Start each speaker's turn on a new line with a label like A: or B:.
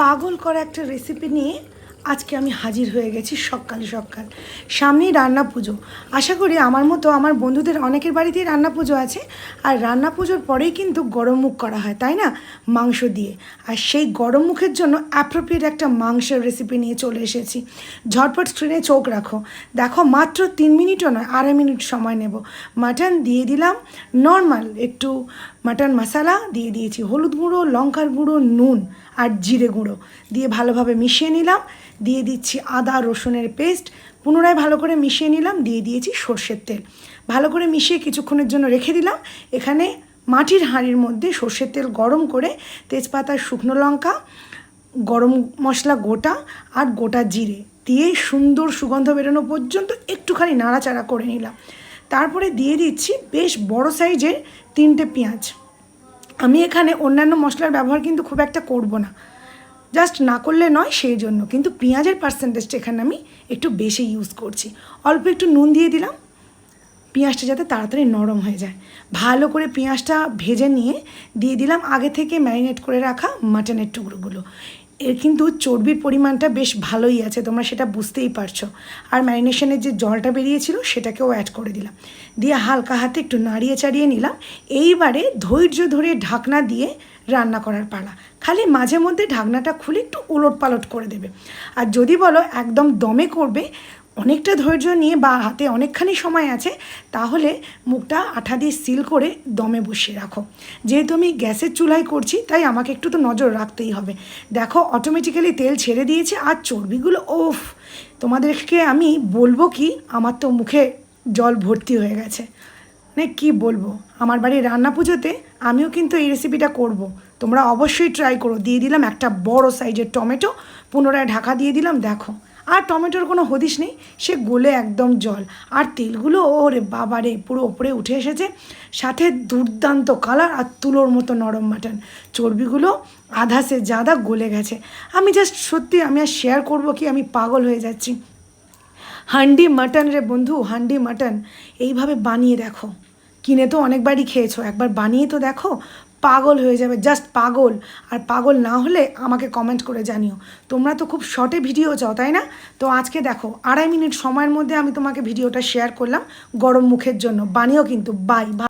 A: পাগল করা একটা রেসিপি নিয়ে আজকে আমি হাজির হয়ে গেছি সকাল সকাল। সামনেই রান্না পুজো। আশা করি আমার মতো আমার বন্ধুদের অনেকের বাড়িতেই রান্না পুজো আছে। আর রান্না পুজোর পরেই কিন্তু গরম মুখ করা হয়, তাই না? মাংস দিয়ে। আর সেই গরম মুখের জন্য অ্যাপ্রোপ্রিয়েট একটা মাংসের রেসিপি নিয়ে চলে এসেছি। ঝটপট স্ক্রিনে চোখ রাখো। দেখো, মাত্র তিন মিনিটও নয়, আড়াই মিনিট সময় নেব। মাটন দিয়ে দিলাম। নর্মাল একটু মাটন মশলা, দিয়ে দিয়েছি হলুদ গুঁড়ো, লঙ্কার গুঁড়ো, নুন আর জিরে গুঁড়ো। দিয়ে ভালোভাবে মিশিয়ে নিলাম। দিয়ে দিচ্ছি আদা, রসুনের পেস্ট। পুনরায় ভালো করে মিশিয়ে নিলাম। দিয়ে দিয়েছি সর্ষের তেল। ভালো করে মিশিয়ে কিছুক্ষণের জন্য রেখে দিলাম। এখানে মাটির হাঁড়ির মধ্যে সর্ষের তেল গরম করে তেজপাতা, শুকনো লঙ্কা, গরম মশলা গোটা আর গোটা জিরে। দিয়ে সুন্দর সুগন্ধ বেরোনো পর্যন্ত একটুখানি নাড়াচাড়া করে নিলাম। তারপরে দিয়ে দিচ্ছি বেশ বড় সাইজের তিনটে পেঁয়াজ। আমি এখানে অন্যান্য মশলার ব্যবহার কিন্তু খুব একটা করব না। জাস্ট না করলে নয়, সেই জন্য। কিন্তু পেঁয়াজের পার্সেন্টেজটা এখানে আমি একটু বেশি ইউজ করছি। অল্প একটু নুন দিয়ে দিলাম। পেঁয়াজটা যাতে তাড়াতাড়ি নরম হয়ে যায়। ভালো করে পেঁয়াজটা ভেজে নিয়ে দিয়ে দিলাম আগে থেকে ম্যারিনেট করে রাখা মাটনের টুকরোগুলো। এর কিন্তু চর্বির পরিমাণটা বেশ ভালোই আছে, তোমরা সেটা বুঝতেই পারছ। আর ম্যারিনেশনের যে জলটা বেরিয়েছিল সেটাকেও অ্যাড করে দিলাম। দিয়ে হালকা হাতে একটু নাড়িয়ে চাড়িয়ে নিলাম। এইবারে ধৈর্য ধরে ঢাকনা দিয়ে রান্না করার পালা। খালি মাঝে মধ্যে ঢাকনাটা খুলে একটু উলট পালট করে দেবে। আর যদি বলো একদম দমে করবে অনেকটা ধৈর্য নিয়ে বা হাতে অনেকখানি সময় আছে, তাহলে মুখটা আঠা দিয়ে সিল করে দমে বসিয়ে রাখো। যেহেতু আমি গ্যাসের চুলায় করছি, তাই আমাকে একটু তো নজর রাখতেই হবে। দেখো অটোমেটিক্যালি তেল ছেড়ে দিয়েছে আর চর্বিগুলো, ওফ! তোমাদেরকে আমি বলব কি, আমার তো মুখে জল ভর্তি হয়ে গেছে। মানে কী বলব? আমার বাড়ির রান্না পুজোতে আমিও কিন্তু এই রেসিপিটা করব। তোমরা অবশ্যই ট্রাই করো। দিয়ে দিলাম একটা বড় সাইজের টমেটো, পুনরায় ঢাকা দিয়ে দিলাম, দেখো। আর টমেটোর কোনো হদিশ নেই, সে গলে একদম জল। আর তেলগুলো, ওরে বাবারে পুরো ওপরে উঠে এসেছে। সাথে দুর্দান্ত কালার আর তুলোর মতো নরম মাটন চর্বিগুলো আধা সে জাদা গলে গেছে। আমি জাস্ট সত্যি আমি আর শেয়ার করব কি, আমি পাগল হয়ে যাচ্ছি। হান্ডি মাটন রে বন্ধু, হান্ডি মাটন এইভাবে বানিয়ে দেখো। কিনে তো অনেকবারই খেয়েছো, একবার বানিয়ে তো দেখো। পাগল হয়ে যাবে জাস্ট পাগল। আর পাগল না হলে আমাকে কমেন্ট করে জানিও। তোমরা তো খুব শর্টে ভিডিও চাও, তাই না? তো আজকে দেখো, আড়াই মিনিট সময়ের মধ্যে আমি তোমাকে ভিডিওটা শেয়ার করলাম গরম মুখের জন্য। বানিও কিন্তু বাই